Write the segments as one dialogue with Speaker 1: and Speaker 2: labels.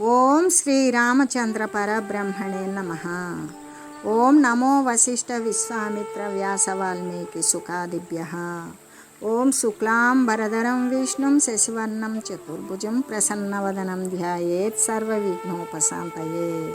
Speaker 1: ఓం శ్రీరామచంద్ర పరబ్రహ్మణే నమ. ఓం నమో వశిష్ఠ విశ్వామిత్ర వ్యాస వాల్మీకి సుఖాదిభ్య. ఓం శుక్లాం వరదరం విష్ణుం శశివర్ణం చతుర్భుజం ప్రసన్నవదనం ధ్యాయేత్ సర్వవిఘ్నోపశాంతయే.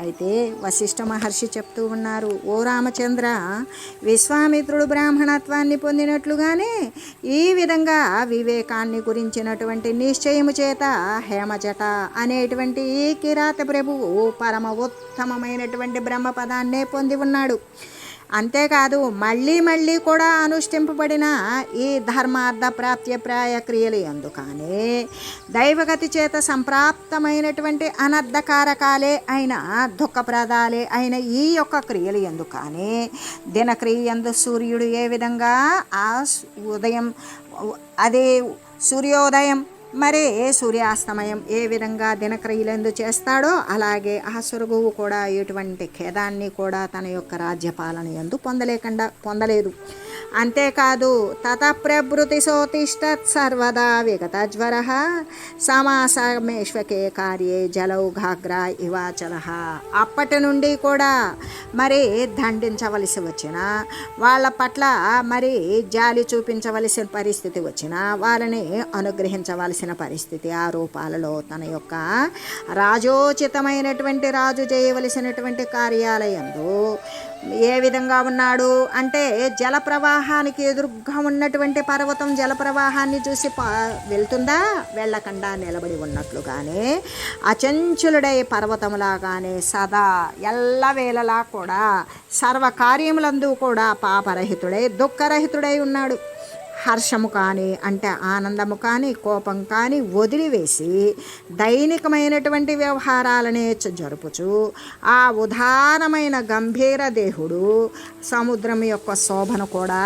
Speaker 1: అయితే వశిష్ఠ మహర్షి చెప్తూ ఉన్నారు ఓ రామచంద్ర విశ్వామిత్రుడు బ్రాహ్మణత్వాన్ని పొందినట్లుగానే ఈ విధంగా వివేకాన్ని గురించినటువంటి నిశ్చయము చేత హేమజట అనేటువంటి ఈ కిరాత ప్రభువు పరమ ఉత్తమమైనటువంటి బ్రహ్మపదాన్నే పొంది ఉన్నాడు. అంతేకాదు మళ్ళీ మళ్ళీ కూడా అనుష్ఠింపబడిన ఈ ధర్మార్థ ప్రాప్త్యప్రాయ క్రియలు ఎందుకని దైవగతి చేత సంప్రాప్తమైనటువంటి అనర్థకారకాలే అయిన దుఃఖప్రదాలే అయిన ఈ యొక్క క్రియలు ఎందుకని దినక్రియ ఎందు సూర్యుడు ఏ విధంగా ఆ ఉదయం అదే సూర్యోదయం మరి సూర్యాస్తమయం ఏ విధంగా దినక్రియలందు చేస్తాడో అలాగే ఆ సురుగువు కూడా ఎటువంటి ఖేదాన్ని కూడా తన యొక్క రాజ్యపాలన ఎందు పొందలేకుండా పొందలేదు. అంతేకాదు తతప్రభృతి సోతిష్టత్ సర్వదా విగత జ్వర కార్యే జలౌఘాగ్ర ఇవాచల. అప్పటి నుండి కూడా మరి దండించవలసి వచ్చిన వాళ్ళ పట్ల మరి జాలి చూపించవలసిన పరిస్థితి వచ్చిన వాళ్ళని అనుగ్రహించవలసిన పరిస్థితి ఆ రూపాలలో తన యొక్క రాజోచితమైనటువంటి రాజు చేయవలసినటువంటి కార్యాలయంలో ఏ విధంగా ఉన్నాడు అంటే జల ప్రవాహానికి ఎదురుగా ఉన్నటువంటి పర్వతం జల ప్రవాహాన్ని చూసి పా వెళ్తుందా? వెళ్ళకుండా నిలబడి ఉన్నట్లుగానే అచంచులుడై పర్వతములాగానే సదా ఎల్లవేళలా కూడా సర్వకార్యములందు కూడా పాపరహితుడై దుఃఖరహితుడై ఉన్నాడు. హర్షము కానీ అంటే ఆనందము కానీ కోపం కానీ వదిలివేసి దైనికమైనటువంటి వ్యవహారాలనే జరుపుచు. ఆ ఉదారమైన గంభీర దేహుడు సముద్రం యొక్క శోభను కూడా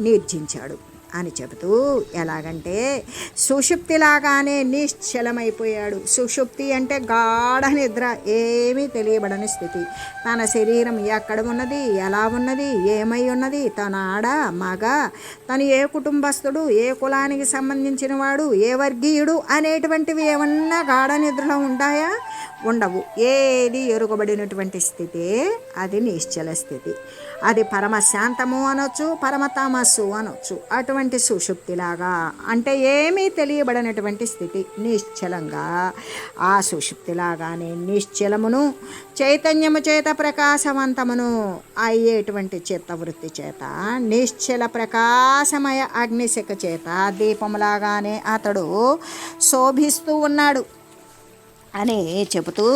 Speaker 1: నిర్జించాడు. అని చెబుతూ ఎలాగంటే సుషుప్తిలాగానే నిశ్చలమైపోయాడు. సుషుప్తి అంటే గాఢ నిద్ర ఏమీ తెలియబడని స్థితి. తన శరీరం ఎక్కడ ఉన్నది ఎలా ఉన్నది ఏమై ఉన్నది తన ఆడ మగ తను ఏ కుటుంబస్తుడు ఏ కులానికి సంబంధించిన వాడు ఏ వర్గీయుడు అనేటువంటివి ఏమన్నా గాఢ నిద్రలో ఉంటాయా? ఉండవు. ఏది ఎరుగబడినటువంటి స్థితి అది నిశ్చల స్థితి. అది పరమ శాంతము అనొచ్చు పరమ అనొచ్చు. అటువంటి సుషుప్తిలాగా అంటే ఏమీ తెలియబడినటువంటి స్థితి. నిశ్చలంగా ఆ సుషుప్తిలాగానే నిశ్చలమును చైతన్యము చేత ప్రకాశవంతమును అయ్యేటువంటి చిత్తవృత్తి చేత నిశ్చల ప్రకాశమయ అగ్నిశిఖ చేత దీపములాగానే అతడు శోభిస్తూ ఉన్నాడు అని చెబుతూ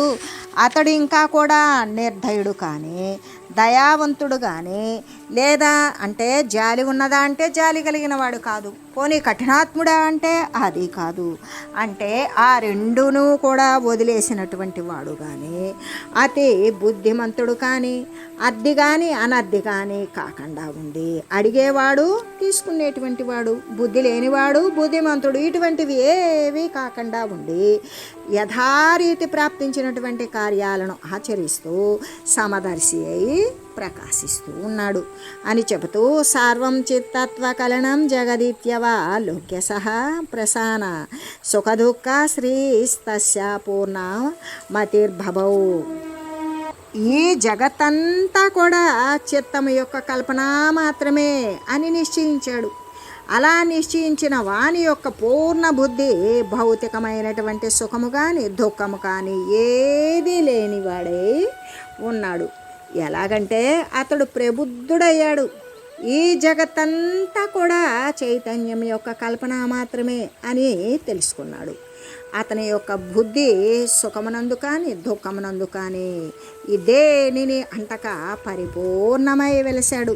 Speaker 1: అతడు ఇంకా కూడా నిర్ధయుడు కానీ దయావంతుడుగానే లేదా అంటే జాలి ఉన్నదా అంటే జాలి కలిగిన వాడు కాదు. పోనీ కఠినాత్ముడా అంటే అది కాదు. అంటే ఆ రెండును కూడా వదిలేసినటువంటి వాడు కానీ అతి బుద్ధిమంతుడు కానీ అద్ది కానీ అనద్ది కానీ కాకుండా ఉండి అడిగేవాడు తీసుకునేటువంటి వాడు బుద్ధి లేనివాడు బుద్ధిమంతుడు ఇటువంటివి ఏవి కాకుండా ఉండి యథారీతి ప్రాప్తించినటువంటి కార్యాలను ఆచరిస్తూ సమదర్శి అయి ప్రకాశిస్తూ ఉన్నాడు అని చెబుతూ సర్వం చిత్తత్వ కలనం జగదిత్యవ లోక్య సహా ప్రసాన సుఖదుఃఖ శ్రీస్తస్య పూర్ణ మతిర్భవౌ. ఈ జగత్తంతా కూడా చిత్తము యొక్క కల్పన మాత్రమే అని నిశ్చయించాడు. అలా నిశ్చయించిన వాని యొక్క పూర్ణ బుద్ధి భౌతికమైనటువంటి సుఖము కానీ దుఃఖము కానీ ఏదీ లేనివాడై ఉన్నాడు. ఎలాగంటే అతడు ప్రబుద్ధుడయ్యాడు. ఈ జగత్తంతా కూడా చైతన్యం యొక్క కల్పన మాత్రమే అని తెలుసుకున్నాడు. అతని యొక్క బుద్ధి సుఖమునందు కానీ దుఃఖమునందు కానీ ఇదేనిని అంటక పరిపూర్ణమై వెలిశాడు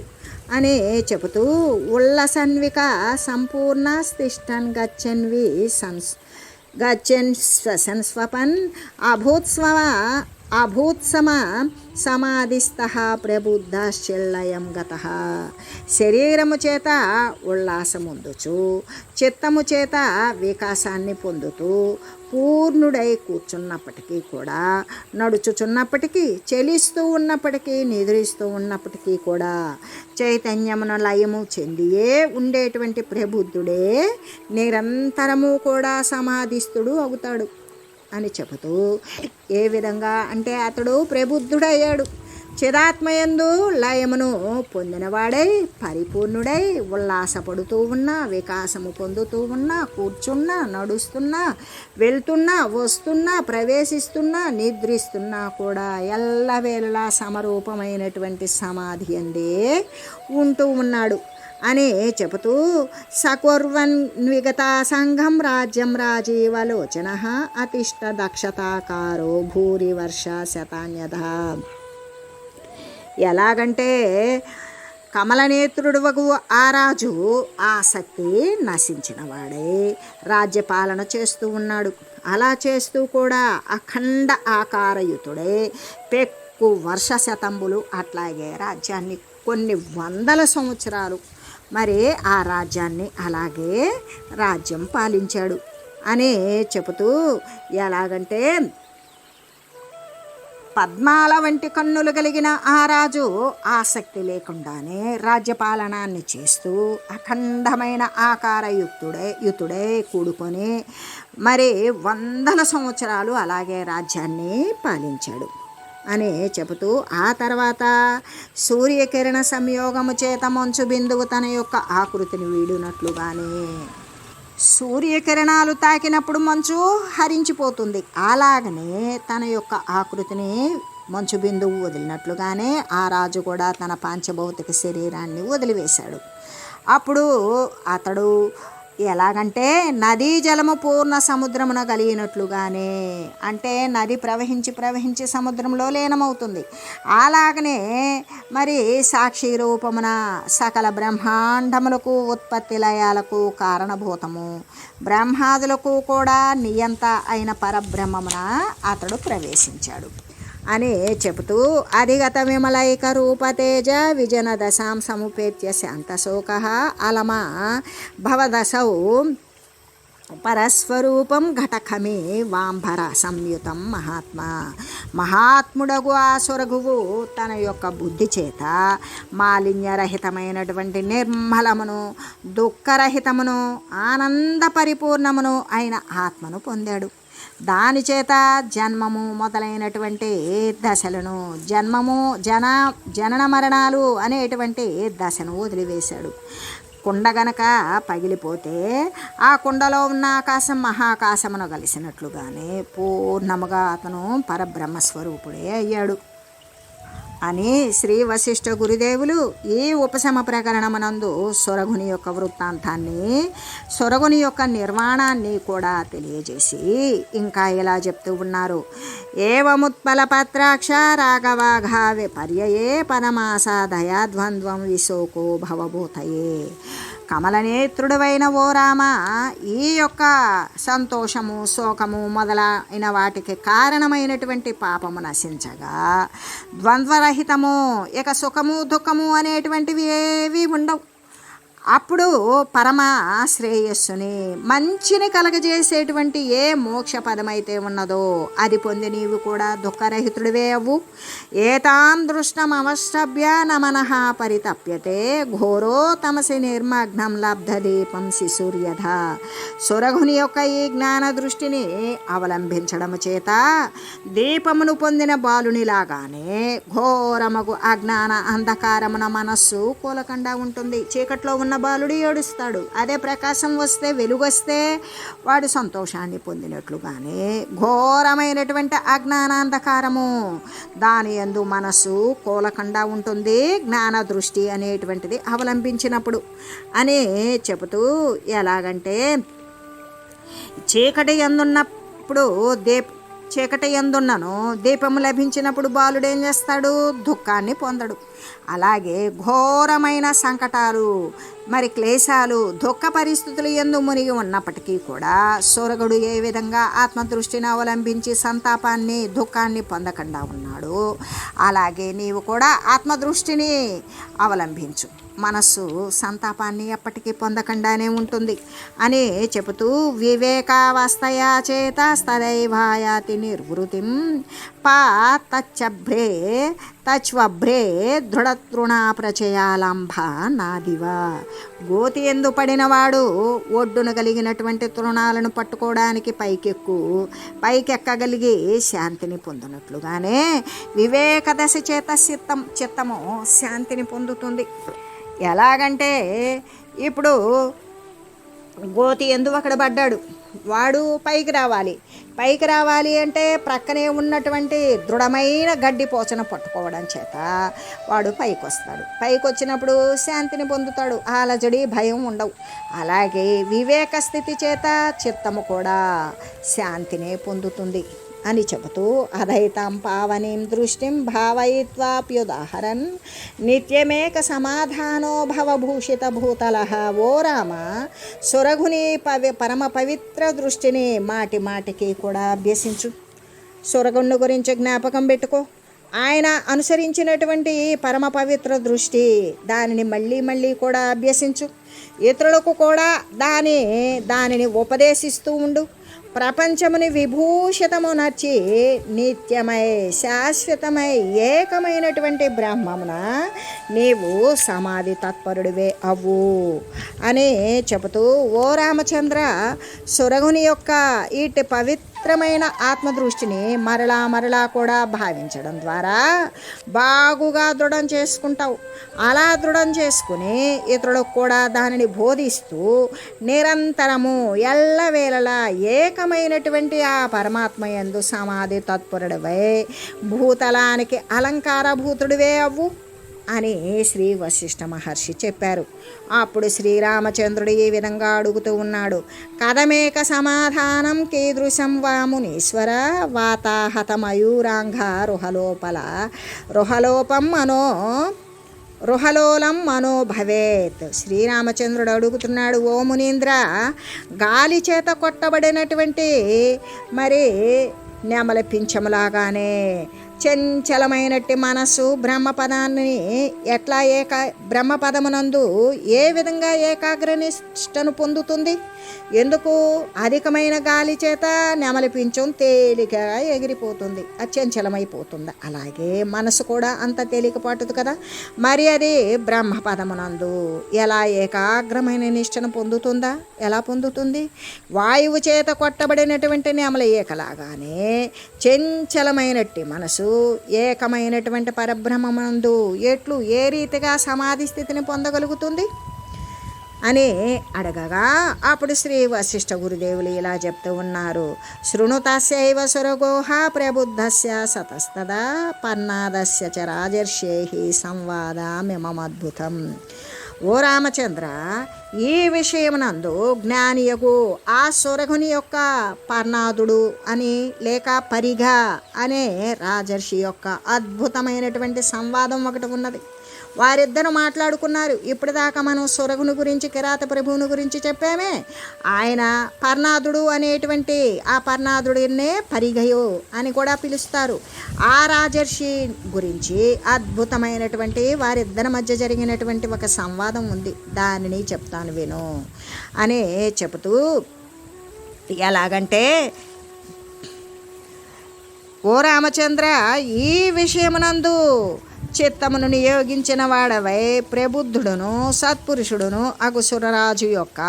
Speaker 1: అని చెబుతూ ఉల్లసన్విక సంపూర్ణ స్థిష్టన్ గచ్చన్వి సంస్ గచ్చన్ స్వసన్ స్వపన్ అభూత్స్వ అభూత్సమ సమాధిస్థ ప్రబుద్ధశ్చల్లయం గత. శరీరము చేత ఉల్లాసముందుచు చిత్తము చేత వికాసాన్ని పొందుతూ పూర్ణుడై కూర్చున్నప్పటికీ కూడా నడుచుచున్నప్పటికీ చెలిస్తూ ఉన్నప్పటికీ నిద్రిస్తూ ఉన్నప్పటికీ కూడా చైతన్యమున లయము చెందియే ఉండేటువంటి ప్రబుద్ధుడే నిరంతరము కూడా సమాధిస్తుడు అవుతాడు. అని చెబుతూ ఏ విధంగా అంటే అతడు ప్రబుద్ధుడయ్యాడు. చిదాత్మయందు లయమును పొందినవాడై పరిపూర్ణుడై ఉల్లాసపడుతూ ఉన్నా వికాసము పొందుతూ ఉన్నా కూర్చున్నా నడుస్తున్నా వెళ్తున్నా వస్తున్నా ప్రవేశిస్తున్నా నిద్రిస్తున్నా కూడా ఎల్లవేళలా సమరూపమైనటువంటి సమాధి అందే ఉంటూ ఉన్నాడు. అని చెబుతూ సకుర్వన్ విగత సంఘం రాజ్యం రాజీవలోచన అతిష్ట దక్షతాకారో భూరి వర్ష శతాన్యధ. ఎలాగంటే కమలనేత్రుడువగు ఆ రాజు ఆసక్తి నశించినవాడే రాజ్యపాలన చేస్తూ ఉన్నాడు. అలా చేస్తూ కూడా అఖండ ఆకారయుతుడే. పెక్కు వర్ష శతంబులు అట్లాగే రాజ్యాన్ని కొన్ని వందల సంవత్సరాలు మరి ఆ రాజ్యాన్ని అలాగే రాజ్యం పాలించాడు అని చెబుతూ ఎలాగంటే పద్మాల వంటి కన్నులు కలిగిన ఆ రాజు ఆసక్తి లేకుండానే రాజ్యపాలనాన్ని చేస్తూ అఖండమైన ఆకారయుక్తుడే యుతుడే కూడుకొని మరి వందల సంవత్సరాలు అలాగే రాజ్యాన్ని పాలించాడు. అని చెబుతూ ఆ తర్వాత సూర్యకిరణ సంయోగము చేత మంచు బిందువు తన యొక్క ఆకృతిని వీడినట్లుగానే సూర్యకిరణాలు తాకినప్పుడు మంచు హరించిపోతుంది. అలాగనే తన యొక్క ఆకృతిని మంచు బిందువు వదిలినట్లుగానే ఆ రాజు కూడా తన పాంచభౌతిక శరీరాన్ని వదిలివేశాడు. అప్పుడు అతడు ఎలాగంటే నదీ జలము పూర్ణ సముద్రమున కలిగినట్లుగానే అంటే నది ప్రవహించి ప్రవహించి సముద్రంలో లీనమవుతుంది. అలాగనే మరి సాక్షి రూపమున సకల బ్రహ్మాండములకు ఉత్పత్తి లయాలకు కారణభూతము. బ్రహ్మాదులకు కూడా నియంత అయిన పరబ్రహ్మమున అతడు ప్రవేశించాడు. అని చెబుతూ అధిగత విమలైక రూపతేజ విజన దశాం సముపేత్య శాంతశోక అలమ భవదశౌ పరస్వరూపం ఘటకమే వాంభర సంయుతం మహాత్మా. మహాత్ముడగు ఆ సొరగువు తన యొక్క బుద్ధి చేత మాలిన్యరహితమైనటువంటి నిర్మలమును దుఃఖరహితమును ఆనంద పరిపూర్ణమును అయిన ఆత్మను పొందాడు. దానిచేత జన్మము మొదలైనటువంటి దశలను జన్మము జన జనన మరణాలు అనేటువంటి దశను వదిలివేశాడు. కుండ గనక పగిలిపోతే ఆ కుండలో ఉన్న ఆకాశం మహాకాశమును కలిసినట్లుగానే పూర్ణముగా అతను పరబ్రహ్మస్వరూపుడే అయ్యాడు. అని శ్రీ వశిష్ఠ గురుదేవులు ఈ ఉపశమ ప్రకరణమునందు సొరగుని యొక్క వృత్తాంతాన్ని సొరగుని యొక్క నిర్మాణాన్ని కూడా తెలియజేసి ఇంకా ఇలా చెప్తూ ఉన్నారు. ఏవముత్పల పత్రాక్ష రాఘవాఘా విపర్యయే పరమాసాదయ ద్వంద్వం విశోకో భవభూతయే. కమలనేత్రుడవైన ఓ రామ. ఈ యొక్క సంతోషము శోకము మొదలైన వాటికి కారణమైనటువంటి పాపము నశించగా ద్వంద్వరహితము ఇక సుఖము దుఃఖము అనేటువంటివి ఏవి ఉండవు. అప్పుడు పరమ శ్రేయస్సుని మంచిని కలగజేసేటువంటి ఏ మోక్ష పదమైతే ఉన్నదో అది పొంది నీవు కూడా దుఃఖరహితుడివే అవ్వు. ఏతాం దృష్టం అవశ్రభ్య నమనః పరితప్యతే. ఘోరో తమసి నిర్మగ్నం లబ్ధ దీపం శిశుర్యథ సురఘుని యొక్క ఈ జ్ఞాన దృష్టిని అవలంబించడము చేత దీపమును పొందిన బాలునిలాగానే ఘోరమగు అజ్ఞాన అంధకారమున మనస్సు కూలకుండా ఉంటుంది. చీకట్లో ఉన్న బాలుడు ఏడుస్తాడు. అదే ప్రకాశం వస్తే వెలుగొస్తే వాడు సంతోషాన్ని పొందినట్లుగానే ఘోరమైనటువంటి అజ్ఞానాంధకారము. దాని ఎందు మనస్సు కోలకుండా ఉంటుంది జ్ఞాన దృష్టి అనేటువంటిది అవలంబించినప్పుడు. అని చెబుతూ ఎలాగంటే చీకటి ఎందున్నప్పుడు దీప్ చీకటి ఎందున్నను దీపము లభించినప్పుడు బాలుడు ఏం చేస్తాడు? దుఃఖాన్ని పొందడు. అలాగే ఘోరమైన సంకటాలు మరి క్లేశాలు దుఃఖ పరిస్థితులు ఎందు మునిగి ఉన్నప్పటికీ కూడా సూరగుడు ఏ విధంగా ఆత్మదృష్టిని అవలంబించి సంతాపాన్ని దుఃఖాన్ని పొందకుండా ఉన్నాడు. అలాగే నీవు కూడా ఆత్మదృష్టిని అవలంబించు. మనస్సు సంతాపాన్ని ఎప్పటికీ పొందకుండానే ఉంటుంది అని చెబుతూ వివేకావస్థయా చేత స్తదైవాయాతి నిర్వృతిం పా తచ్చభ్రే తచ్వభ్రే దృఢతృణ ప్రచయాలంభ నాదివా. గోతి ఎందు పడినవాడు ఒడ్డున కలిగినటువంటి తృణాలను పట్టుకోవడానికి పైకెక్కు పైకెక్కగలిగి శాంతిని పొందినట్లుగానే వివేక దశ చేత చిత్తం చిత్తము శాంతిని పొందుతుంది. ఎలాగంటే ఇప్పుడు గోతి ఎందు అక్కడ పడ్డాడు. వాడు పైకి రావాలి. పైకి రావాలి అంటే ప్రక్కనే ఉన్నటువంటి దృఢమైన గడ్డి పోచన పట్టుకోవడం చేత వాడు పైకి వస్తాడు పైకి వచ్చినప్పుడు శాంతిని పొందుతాడు. ఆలజడి భయం ఉండవు. అలాగే వివేక స్థితి చేత చిత్తము కూడా శాంతిని పొందుతుంది. అని చెబుతూ అధైతాం పావనీం దృష్టిం భావయిత్వాప్యుదాహరన్ నిత్యమేక సమాధానో భవభూషిత భూతల. ఓ రామ సురఘుని పవి పరమ పవిత్ర దృష్టిని మాటి మాటికి కూడా అభ్యసించు. సురగుణ్ణి గురించి జ్ఞాపకం పెట్టుకో. ఆయన అనుసరించినటువంటి పరమ పవిత్ర దృష్టి దానిని మళ్ళీ మళ్ళీ కూడా అభ్యసించు. ఇతరులకు కూడా దాని దానిని ఉపదేశిస్తూ ఉండు. ప్రపంచముని విభూషితమునర్చి నిత్యమై శాశ్వతమై ఏకమైనటువంటి బ్రహ్మమున నీవు సమాధి తత్పరుడివే అవ్వు అని చెబుతూ ఓ రామచంద్ర సురగుని యొక్క ఇటు పవిత్రమైన ఆత్మదృష్టిని మరలా మరలా కూడా భావించడం ద్వారా బాగుగా దృఢం చేసుకుంటావు. అలా దృఢం చేసుకుని ఇతరులకు కూడా దానిని బోధిస్తూ నిరంతరము ఎల్లవేళలా ఏకమైనటువంటి ఆ పరమాత్మ ఎందు సమాధి తత్పరుడివై భూతలానికి అలంకారభూతుడివే అవ్వు. అని శ్రీ వశిష్ఠ మహర్షి చెప్పారు. అప్పుడు శ్రీరామచంద్రుడు ఈ విధంగా అడుగుతూ ఉన్నాడు. కథమేక సమాధానం కీదృశం వామునీశ్వర వాతాహత మయూరాంగ రుహలోపల రుహలోపం మనో రుహలోలం మనో భవేత్. శ్రీరామచంద్రుడు అడుగుతున్నాడు ఓ మునీంద్ర గాలి చేత కొట్టబడినటువంటి మరి నెమల పింఛములాగానే చంచలమైనట్టి మనస్సు బ్రహ్మపదాన్ని ఎట్లా ఏకా బ్రహ్మపదమునందు ఏ విధంగా ఏకాగ్రనిష్టను పొందుతుంది? ఎందుకు? అధికమైన గాలి చేత నెమలిపించం తేలికగా ఎగిరిపోతుంది అచంచలమైపోతుంది. అలాగే మనసు కూడా అంత తేలికపాటుది కదా. మరి అది బ్రహ్మపదమునందు ఎలా ఏకాగ్రమైన నిష్టను పొందుతుందా? ఎలా పొందుతుంది? వాయువు చేత కొట్టబడినటువంటి నెమల ఏకలాగానే చంచలమైనట్టి మనసు ఏకమైనటువంటి పరబ్రహ్మమందు ఎట్లు ఏ రీతిగా సమాధి స్థితిని పొందగలుగుతుంది? అని అడగగా అప్పుడు శ్రీ వశిష్ఠ గురుదేవులు ఇలా చెప్తూ ఉన్నారు. శృణుతస్యవ సురగోహ ప్రబుద్ధస్య సతస్తదా పన్నాదస్య చ రాజర్షేహి సంవాదమిమద్భుతం ఓ రామచంద్ర ఈ విషయమునందు జ్ఞానియకు ఆ సురగుని యొక్క పర్ణాదుడు అని లేక పరిగా అనే రాజర్షి యొక్క అద్భుతమైనటువంటి సంవాదం ఒకటి ఉన్నది. వారిద్దరు మాట్లాడుకున్నారు. ఇప్పటిదాకా మనం సురగుని గురించి కిరాత ప్రభువుని గురించి చెప్పామే. ఆయన పర్ణాదుడు అనేటువంటి ఆ పర్ణాదుడినే పరిగయు అని కూడా పిలుస్తారు. ఆ రాజర్షి గురించి అద్భుతమైనటువంటి వారిద్దరి మధ్య జరిగినటువంటి ఒక సంవాదం ఉంది. దానిని చెప్తాను విను అని చెబుతూ ఎలాగంటే ఓ రామచంద్ర ఈ విషయమునందు చిత్తమును నియోగించిన వాడవై ప్రబుద్ధుడును సత్పురుషుడును అగు సురరాజు యొక్క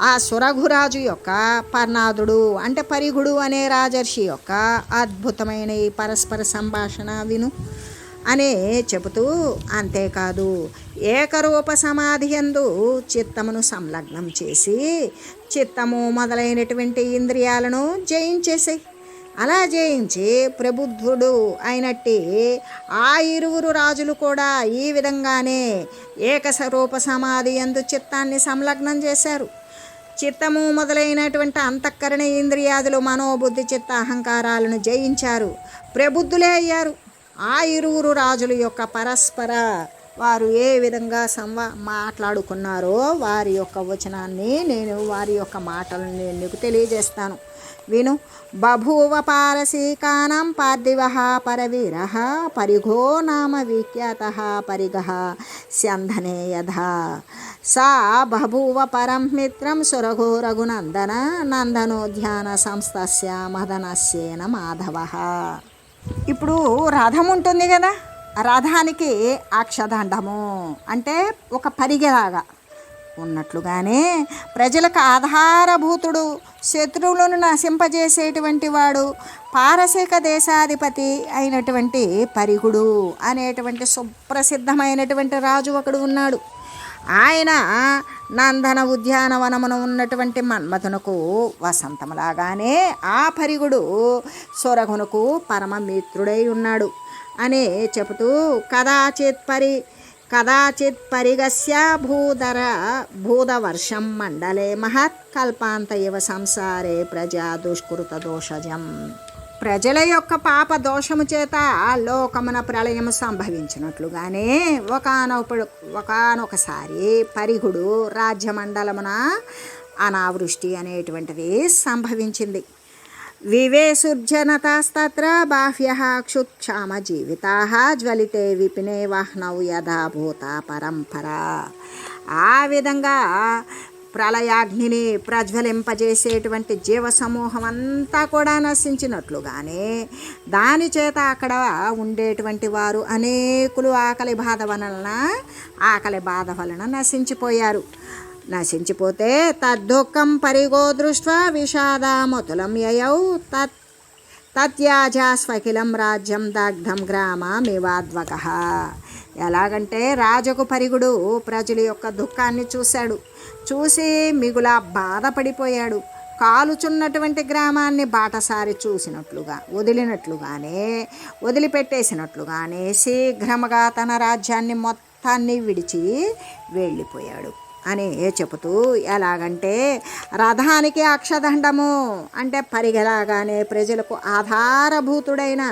Speaker 1: ఆ సురఘురాజు యొక్క పర్ణాదుడు అంటే పరిగుడు అనే రాజర్షి యొక్క అద్భుతమైన ఈ పరస్పర సంభాషణ విను అనే చెబుతూ అంతేకాదు. ఏకరూప సమాధి యందు చిత్తమును సంలగ్నం చేసి చిత్తము మొదలైనటువంటి ఇంద్రియాలను జయించేసాయి. అలా జయించి ప్రబుద్ధుడు అయినట్టి ఆ ఇరువురు రాజులు కూడా ఈ విధంగానే ఏకస్వరూప సమాధి ఎందు చిత్తాన్ని సంలగ్నం చేశారు. చిత్తము మొదలైనటువంటి అంతఃకరణ ఇంద్రియాదులు మనోబుద్ధి చిత్త అహంకారాలను జయించారు. ప్రబుద్ధులే అయ్యారు. ఆ ఇరువురు రాజుల యొక్క పరస్పర వారు ఏ విధంగా సంవా మాట్లాడుకున్నారో వారి యొక్క వచనాన్ని నేను వారి యొక్క మాటలను నేను నీకు తెలియజేస్తాను. విను. బభూవ పారసీకానం పార్థివ పరవీర పరిఘో నామ విఖ్యాత పరిగ స్యంధనే యథా. సా బభూవ పరం మిత్రం సురఘో రఘునందన నందనోధ్యాన సంస్థస్య మదనస్యేన మాధవ. ఇప్పుడు రథం ఉంటుంది కదా? రథానికి అక్షదండము అంటే ఒక పరిగెలాగా ఉన్నట్లుగానే ప్రజలకు ఆధారభూతుడు శత్రువులను నశింపజేసేటువంటి వాడు పారసీక దేశాధిపతి అయినటువంటి పరిగుడు అనేటువంటి సుప్రసిద్ధమైనటువంటి రాజు ఒకడు ఉన్నాడు. ఆయన నందన ఉద్యానవనమున ఉన్నటువంటి మన్మథునకు వసంతములాగానే ఆ పరిగుడు సొరగునకు పరమ మిత్రుడై ఉన్నాడు. అనే చెబుతూ కదాచిత్ పరి కదాచిత్ పరిగస్య భూధర భూదవర్షం మండలే మహత్ కల్పాంత ఇవ సంసారే ప్రజా దుష్కృత దోషజం. ప్రజల యొక్క పాప దోషము చేత లోకమున ప్రళయము సంభవించినట్లుగానే ఒకనొకడు ఒకనొకసారి పరిగుడు రాజ్యమండలమున అనావృష్టి అనేటువంటిది సంభవించింది. వివేసుర్జనతాస్తత్ర బాహ్య క్షుక్షామ జీవితా జ్వలితే విపినే వాహ్నౌ యథాభూత పరంపరా ఆ విధంగా ప్రళయాగ్నిని ప్రజ్వలింపజేసేటువంటి జీవ సమూహం అంతా కూడా నశించినట్లుగానే దాని చేత అక్కడ ఉండేటువంటి వారు అనేకులు ఆకలి బాధ వలన ఆకలి బాధ వలన నశించిపోయారు. నశించిపోతే తద్దుఃఖం పరిగో దృష్ట్వా విషాదామతులం యయౌ. తత్ తత్యాజాస్వకిలం రాజ్యం దగ్ధం గ్రామమివాద్వక. ఎలాగంటే రాజకు పరిగుడు ప్రజల యొక్క దుఃఖాన్ని చూశాడు. చూసి మిగులా బాధపడిపోయాడు. కాలుచున్నటువంటి గ్రామాన్ని బాటసారి చూసినట్లుగా వదిలినట్లుగానే వదిలిపెట్టేసినట్లుగానే శీఘ్రముగా తన రాజ్యాన్ని మొత్తాన్ని విడిచి వెళ్ళిపోయాడు. అని చెబుతూ ఎలాగంటే రథానికి అక్షదండము అంటే పరిగెలాగానే ప్రజలకు ఆధారభూతుడైన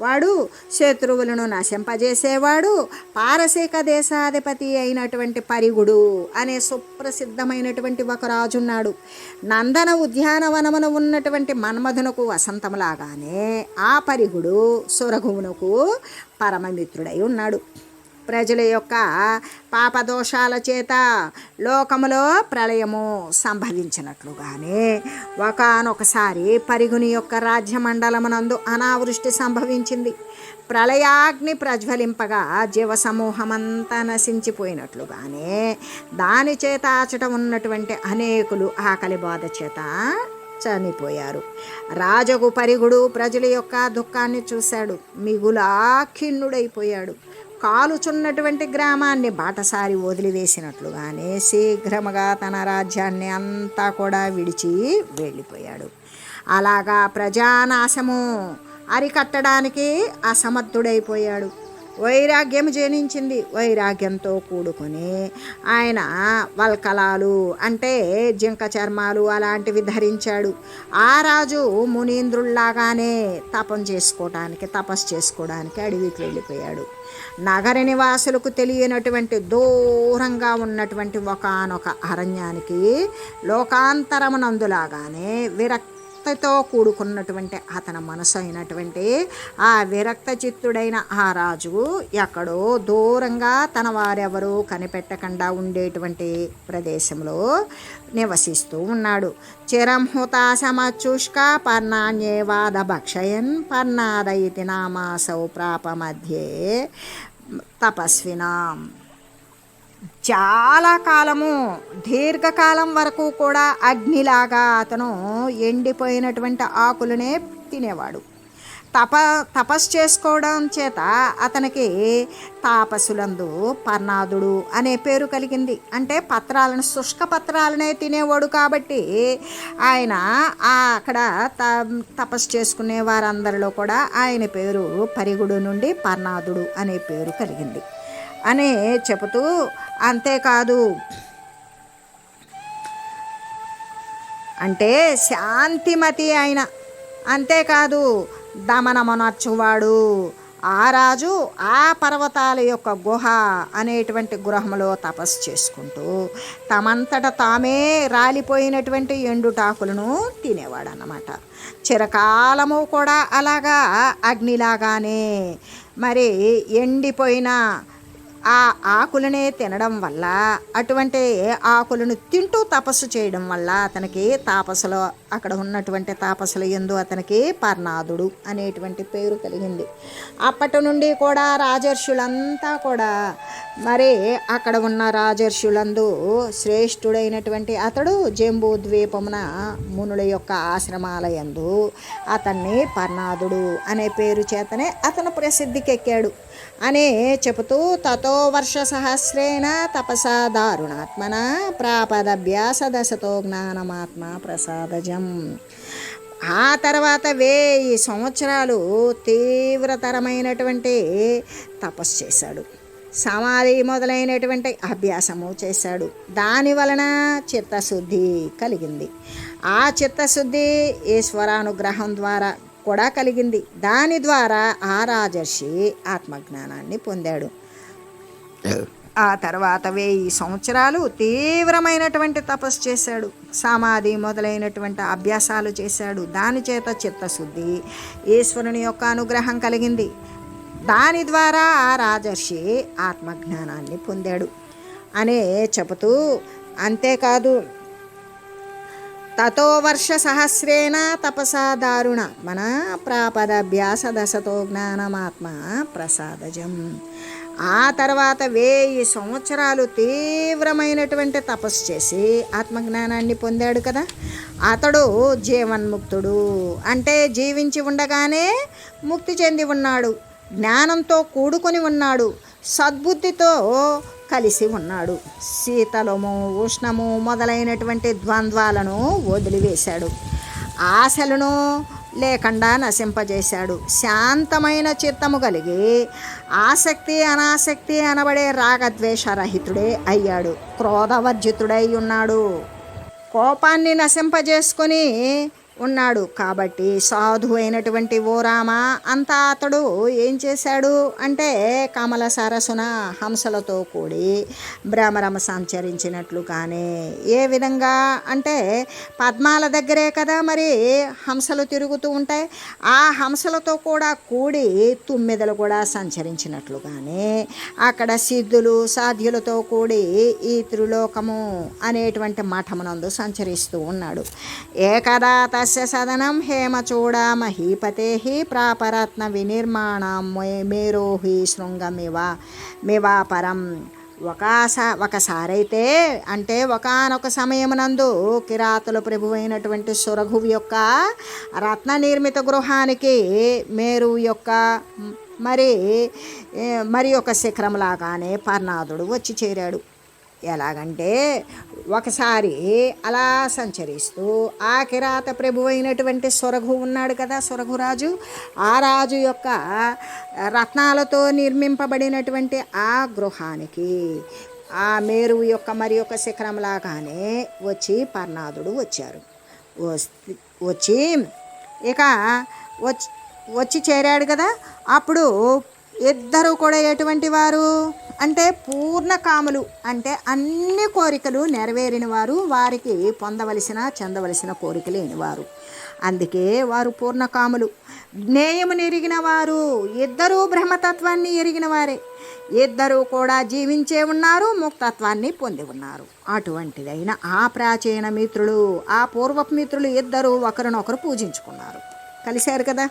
Speaker 1: వాడు శత్రువులను నశింపజేసేవాడు పారసీక దేశాధిపతి అయినటువంటి పరిగుడు అనే సుప్రసిద్ధమైనటువంటి ఒక రాజున్నాడు. నందన ఉద్యానవనమున ఉన్నటువంటి మన్మధునకు వసంతములాగానే ఆ పరిగుడు సురఘువునకు పరమమిత్రుడై ఉన్నాడు. ప్రజల యొక్క పాపదోషాల చేత లోకములో ప్రళయము సంభవించినట్లుగానే ఒకనొకసారి పరిగుని యొక్క రాజ్యమండలమునందు అనావృష్టి సంభవించింది. ప్రళయాగ్ని ప్రజ్వలింపగా జీవ సమూహమంతా నశించిపోయినట్లుగానే దాని చేత ఆచట ఉన్నటువంటి అనేకులు ఆకలి బాధ చేత చనిపోయారు. రాజగు పరిగుడు ప్రజల యొక్క దుఃఖాన్ని చూశాడు. మిగులా ఖిన్నుడైపోయాడు కాలుచున్నటువంటి గ్రామాన్ని బాటసారి వదిలివేసినట్లుగానే శీఘ్రముగా తన రాజ్యాన్ని అంతా కూడా విడిచి వెళ్ళిపోయాడు. అలాగా ప్రజానాశము అరికట్టడానికి అసమర్థుడైపోయాడు. వైరాగ్యం జనించింది. వైరాగ్యంతో కూడుకొని ఆయన వల్కలాలు అంటే జింక చర్మాలు అలాంటివి ధరించాడు. ఆ రాజు మునీంద్రుల్లాగానే తపం చేసుకోవటానికి తపస్సు చేసుకోవడానికి అడవికి వెళ్ళిపోయాడు. నగర నివాసులకు తెలియనటువంటి దూరంగా ఉన్నటువంటి ఒకనొక అరణ్యానికి లోకాంతరమునందులాగానే విరక్తతో కూడుకున్నటువంటి అతని మనసు అయినటువంటి ఆ విరక్త చిత్తుడైన ఆ రాజు ఎక్కడో దూరంగా తన వారెవరూ కనిపెట్టకుండా ఉండేటువంటి ప్రదేశంలో నివసిస్తూ ఉన్నాడు. చిరంహుతాశమచుష్క పర్ణాన్యేవాద భక్షయన్ పర్ణాద ఇతి నామాసౌ ప్రాప మధ్యే తపస్వినాం. చాలా కాలము దీర్ఘకాలం వరకు కూడా అగ్నిలాగా అతను ఎండిపోయినటువంటి ఆకులనే తినేవాడు. తప తపస్సు చేసుకోవడం చేత అతనికి తాపసులందు పర్ణాదుడు అనే పేరు కలిగింది. అంటే పత్రాలను శుష్క పత్రాలనే తినేవాడు కాబట్టి ఆయన అక్కడ త తపస్సు చేసుకునే వారందరిలో కూడా ఆయన పేరు పరిగుడు నుండి పర్ణాదుడు అనే పేరు కలిగింది. అనే చెబుతూ అంతేకాదు. అంటే శాంతిమతి అయిన అంతేకాదు దమనమనర్చువాడు. ఆ రాజు ఆ పర్వతాల యొక్క గుహ అనేటువంటి గృహంలో తపస్సు చేసుకుంటూ తమంతట తామే రాలిపోయినటువంటి ఎండుటాకులను తినేవాడు చిరకాలము కూడా అలాగా అగ్నిలాగానే మరి ఎండిపోయిన ఆ ఆకులనే తినడం వల్ల అటువంటి ఆకులను తింటూ తపస్సు చేయడం వల్ల అతనికి తాపసులు అక్కడ ఉన్నటువంటి తాపసుల ఎందు అతనికి పర్ణాదుడు అనేటువంటి పేరు కలిగింది. అప్పటి నుండి కూడా రాజర్షులంతా కూడా మరి అక్కడ ఉన్న రాజర్షులందు శ్రేష్ఠుడైనటువంటి అతడు జంబూ ద్వీపమున మునుల యొక్క ఆశ్రమాలయందు అతన్ని పర్ణాదుడు అనే పేరు చేతనే అతను ప్రసిద్ధికెక్కాడు. అనే చెబుతూ తతో వర్ష సహస్రేణ తపసా దారుణాత్మన ప్రాపదభ్యాస దశతో జ్ఞానమాత్మ ప్రసాదజం. ఆ తర్వాత వెయ్యి సంవత్సరాలు తీవ్రతరమైనటువంటి తపస్సు చేశాడు. సమాధి మొదలైనటువంటి అభ్యాసము చేశాడు. దాని వలన చిత్తశుద్ధి కలిగింది. ఆ చిత్తశుద్ధి ఈశ్వరానుగ్రహం ద్వారా కూడా కలిగింది. దాని ద్వారా ఆ రాజర్షి ఆత్మజ్ఞానాన్ని పొందాడు. ఆ తర్వాత వెయ్యి సంవత్సరాలు తీవ్రమైనటువంటి తపస్సు చేశాడు. సమాధి మొదలైనటువంటి అభ్యాసాలు చేశాడు. దాని చేత చిత్తశుద్ధి ఈశ్వరుని యొక్క అనుగ్రహం కలిగింది. దాని ద్వారా ఆ రాజర్షి ఆత్మజ్ఞానాన్ని పొందాడు. అనే చెబుతూ అంతేకాదు తతో వర్ష సహస్రేణ తపసా దారుణ మన ప్రాపదభ్యాస దశతో జ్ఞానమాత్మ ప్రసాదజం. ఆ తర్వాత వెయ్యి సంవత్సరాలు తీవ్రమైనటువంటి తపస్సు చేసి ఆత్మజ్ఞానాన్ని పొందాడు కదా. అతడు జీవన్ముక్తుడు. అంటే జీవించి ఉండగానే ముక్తి చెంది ఉన్నాడు. జ్ఞానంతో కూడుకొని ఉన్నాడు. సద్బుద్ధితో కలిసి ఉన్నాడు. శీతలము ఉష్ణము మొదలైనటువంటి ద్వంద్వాలను వదిలివేశాడు. ఆశలను లేకుండా నశింపజేశాడు. శాంతమైన చిత్తము కలిగి ఆసక్తి అనాసక్తి అనబడే రాగద్వేషరహితుడే అయ్యాడు. క్రోధవర్జితుడై ఉన్నాడు. కోపాన్ని నశింపజేసుకొని ఉన్నాడు. కాబట్టి సాధు అయినటువంటి ఓ రామ అంతా అతడు ఏం చేశాడు? అంటే కమల సరసున హంసలతో కూడి భ్రమరమ సంచరించినట్లు కానీ ఏ విధంగా? అంటే పద్మాల దగ్గరే కదా మరి హంసలు తిరుగుతూ ఉంటాయి. ఆ హంసలతో కూడా కూడి తుమ్మెదలు కూడా సంచరించినట్లు కానీ అక్కడ సిద్ధులు సాధ్యులతో కూడి ఈ త్రిలోకము అనేటువంటి మఠమునందు సంచరిస్తూ ఉన్నాడు. ఏ ఏకదా తస్య సదనం హేమచూడ మహీపతే ప్రాపరత్న వినిర్మాణం మేరోహి శృంగమివ మివాపరం ఒకస ఒకసారైతే అంటే ఒకనొక సమయమునందు కిరాతుల ప్రభు అయినటువంటి సురఘువు యొక్క రత్న నిర్మిత గృహానికి మేరు యొక్క మరి మరి ఒక శిఖరంలాగానే పర్ణాదుడు వచ్చి చేరాడు. ఎలాగంటే ఒకసారి అలా సంచరిస్తూ ఆ కిరాత ప్రభు అయినటువంటి సొరఘు ఉన్నాడు కదా సొరఘురాజు. ఆ రాజు యొక్క రత్నాలతో నిర్మింపబడినటువంటి ఆ గృహానికి ఆ మేరు యొక్క మరి యొక్క శిఖరంలాగానే వచ్చి పర్ణాదుడు వచ్చారు. వచ్చి ఇక వచ్చి వచ్చి చేరాడు కదా. అప్పుడు ఇద్దరు కూడా ఎటువంటి వారు? అంటే పూర్ణకాములు అంటే అన్ని కోరికలు నెరవేరిన వారు వారికి పొందవలసిన చెందవలసిన కోరికలేని వారు. అందుకే వారు పూర్ణకాములు జ్ఞేయమును ఎరిగిన వారు ఇద్దరూ బ్రహ్మతత్వాన్ని ఎరిగిన వారే. ఇద్దరూ కూడా జీవించే ఉన్నారు ముక్తత్వాన్ని పొంది ఉన్నారు. అటువంటిదైన ఆ ప్రాచీన మిత్రులు ఆ పూర్వపు మిత్రులు ఇద్దరూ ఒకరినొకరు పూజించుకున్నారు. కలిశారు కదా?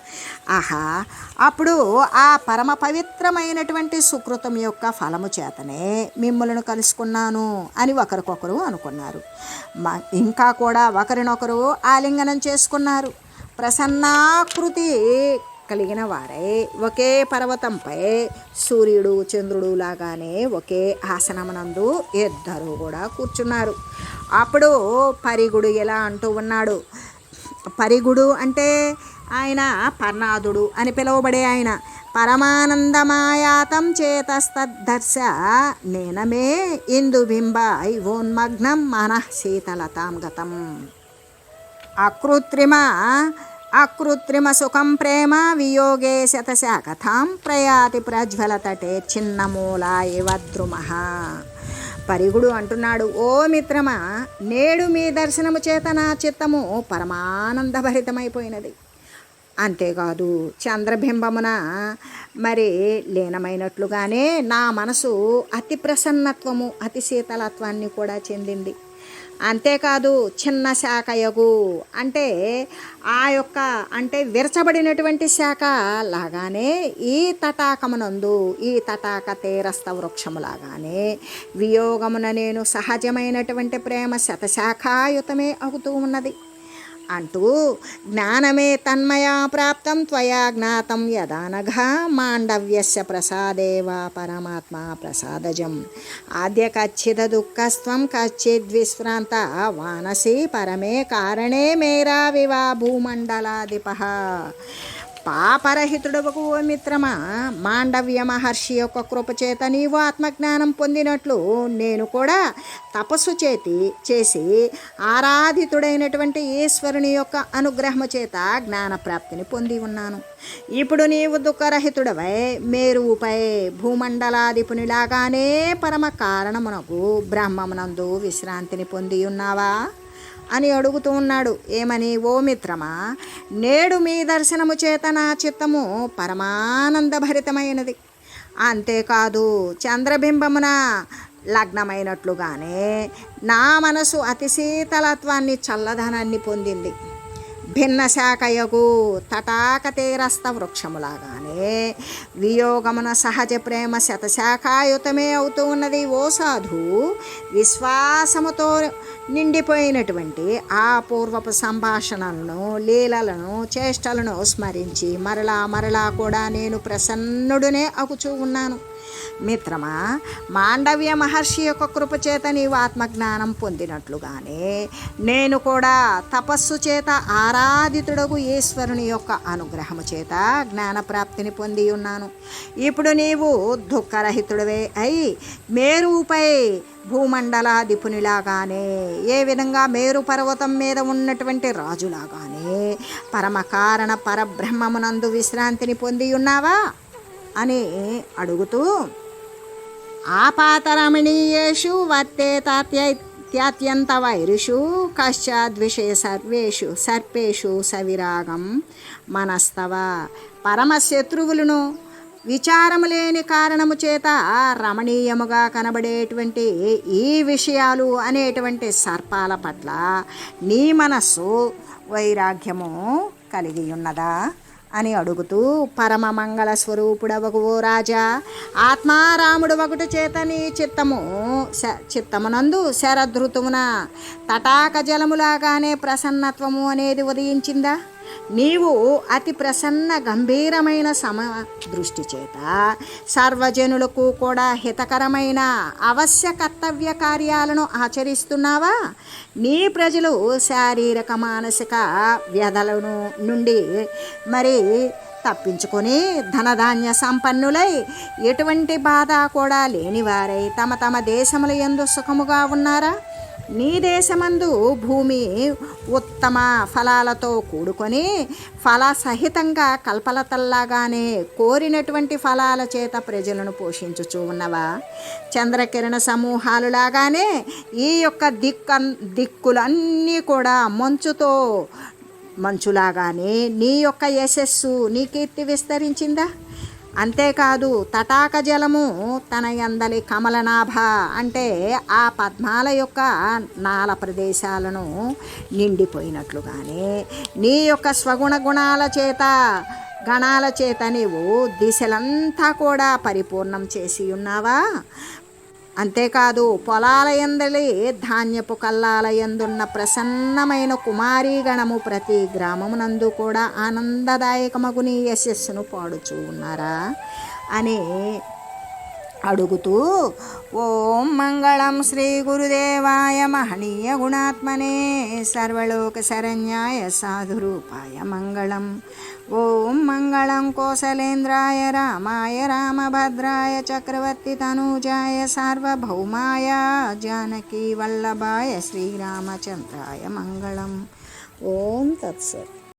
Speaker 1: ఆహా. అప్పుడు ఆ పరమ పవిత్రమైనటువంటి సుకృతం యొక్క ఫలము చేతనే మిమ్మల్ని కలుసుకున్నాను అని ఒకరికొకరు అనుకున్నారు. ఇంకా కూడా ఒకరినొకరు ఆలింగనం చేసుకున్నారు. ప్రసన్నాకృతి కలిగిన వారై ఒకే పర్వతంపై సూర్యుడు చంద్రుడు లాగానే ఒకే ఆసనమునందు ఇద్దరు కూడా కూర్చున్నారు. అప్పుడు పరిగుడు ఎలా అంటూ ఉన్నాడు? పరిగుడు అంటే ఆయన పర్ణాదుడు అని పిలువబడే ఆయన. పరమానందమాయాతం చేతస్తర్శ నేనమే ఇందుబింబాయ్ ఓన్మగ్నం మన శీతలతాం గతం. అకృత్రిమ అకృత్రిమ సుఖం ప్రేమ వియోగే శతశాకథాం ప్రయాతి ప్రజ్వలతటే చిన్నమూల ఇవ ద్రుమ. పరిగుడు అంటున్నాడు ఓ మిత్రమా నేడు మీ దర్శనము చేత నా చిత్తము పరమానందభరితమైపోయినది. అంతేకాదు చంద్రబింబమున మరి లీనమైనట్లుగానే నా మనసు అతి ప్రసన్నత్వము అతి శీతలత్వాన్ని కూడా చెందింది. అంతేకాదు చిన్న శాఖయగు అంటే ఆ యొక్క అంటే విరచబడినటువంటి శాఖ లాగానే ఈ తటాకమునందు ఈ తటాక తీరస్థ వృక్షములాగానే వియోగమున నేను సహజమైనటువంటి ప్రేమ శతశాఖాయుతమే అవుతూ ఉన్నది. అంటూ జ్ఞానమే తన్మయా ప్రాప్తం త్వయా జ్ఞాతం యదానఘ మాండవ్యస్య ప్రసాదేవా పరమాత్మ ప్రసాదజం. ఆద్య కచ్చిద దుఃఖస్వం కచ్చిద్విశ్రాంత వానసి పరమే కారణే మేరా వివా భూమండలాధిప పాపరహితుడవకు ఓ మిత్రమా? మాండవ్య మహర్షి యొక్క కృపచేత నీవు ఆత్మజ్ఞానం పొందినట్లు నేను కూడా తపస్సు చేతి చేసి ఆరాధితుడైనటువంటి ఈశ్వరుని యొక్క అనుగ్రహము చేత జ్ఞానప్రాప్తిని పొంది ఉన్నాను. ఇప్పుడు నీవు దుఃఖరహితుడవై మేరుపై భూమండలాధిపునిలాగానే పరమ కారణమునకు బ్రహ్మమునందు విశ్రాంతిని పొంది ఉన్నావా? అని అడుగుతూ ఉన్నాడు. ఏమని? ఓ మిత్రమా నేడు మీ దర్శనము చేత నా చిత్తము పరమానందభరితమైనది. అంతేకాదు చంద్రబింబమున లగ్నమైనట్లుగానే నా మనసు అతి శీతలత్వాన్ని చల్లదనాన్ని పొందింది. భిన్న శాఖయకు తటాక తీరస్థ వృక్షములాగానే వియోగమున సహజ ప్రేమ శతశాఖాయుతమే అవుతూ ఉన్నది ఓ సాధు. విశ్వాసముతో నిండిపోయినటువంటి ఆ పూర్వపు సంభాషణలను లీలలను చేష్టలను స్మరించి మరలా మరలా కూడా నేను ప్రసన్నుడునే అగుచూ ఉన్నాను. మిత్రమా మాండవ్య మహర్షి యొక్క కృపచేత నీవు ఆత్మజ్ఞానం పొందినట్లుగానే నేను కూడా తపస్సు చేత ఆరాధితుడగు ఈశ్వరుని యొక్క అనుగ్రహము చేత జ్ఞానప్రాప్తిని పొంది ఉన్నాను. ఇప్పుడు నీవు దుఃఖరహితుడవే అయి మేరుపై భూమండలాధిపునిలాగానే ఏ విధంగా మేరు పర్వతం మీద ఉన్నటువంటి రాజులాగానే పరమకారణ పరబ్రహ్మమునందు విశ్రాంతిని పొంది ఉన్నావా? అని అడుగుతూ ఆపాతరమణీయేషు వర్తే తాత్యత్యంత వైరుషు కశ్చాద్విషయ సర్వేషు సర్పేషు సవిరాగం మనస్తవ. పరమశత్రువులను విచారము లేని కారణము చేత రమణీయముగా కనబడేటువంటి ఈ విషయాలు అనేటువంటి సర్పాల పట్ల నీ మనస్సు వైరాగ్యము కలిగి ఉన్నదా అని అడుగుతూ పరమ మంగళ స్వరూపుడవగు ఓ రాజా ఆత్మారాముడు ఒకటి చేత నీ చిత్తము శ చిత్తమునందు శరదృతువున తటాక జలములాగానే ప్రసన్నత్వము అనేది ఉదయించిందా? నీవు అతి ప్రసన్న గంభీరమైన సమ దృష్టి చేత సర్వజనులకు కూడా హితకరమైన అవశ్య కర్తవ్య కార్యాలను ఆచరిస్తున్నావా? నీ ప్రజలు శారీరక మానసిక వ్యధలను నుండి మరి తప్పించుకొని ధనధాన్య సంపన్నులై ఎటువంటి బాధ కూడా లేనివారై తమ తమ దేశముల ఎందు సుఖముగా ఉన్నారా? నీ దేశమందు భూమి ఉత్తమ ఫలాలతో కూడుకొని ఫలసహితంగా కల్పలతల్లాగానే కోరినటువంటి ఫలాల చేత ప్రజలను పోషించుచూ ఉన్నవా? చంద్రకిరణ సమూహాలులాగానే ఈ యొక్క దిక్క దిక్కులన్నీ కూడా మంచుతో మంచులాగానే నీ యొక్క యశస్సు నీ కీర్తి విస్తరించిందా? అంతేకాదు తటాక జలము తన ఎందలి కమలనాభ అంటే ఆ పద్మాల యొక్క నాల ప్రదేశాలను నిండిపోయినట్లుగానే నీ యొక్క స్వగుణ గుణాల చేత గణాల చేత నీవు దిశలంతా కూడా పరిపూర్ణం చేసి ఉన్నావా? అంతేకాదు పొలాలయందలి ధాన్యపు కల్లాలయందున్న ప్రసన్నమైన కుమారీగణము ప్రతి గ్రామమునందు కూడా ఆనందదాయకమగుని యశస్సును పాడుచూ ఉన్నారా? అని అడుగుతూ ఓం మంగళం శ్రీ గురుదేవాయ మహనీయ గుణాత్మనే సర్వలోక శరణ్యాయ సాధురూపాయ మంగళం. ॐ मंगल कोसलेन्द्राय रामाय चक्रवर्ती चक्रवर्तितनूजाय सार्वभौमाय जानकीवल्लभाय श्रीरामचंद्राय मंगल ॐ तत्सत्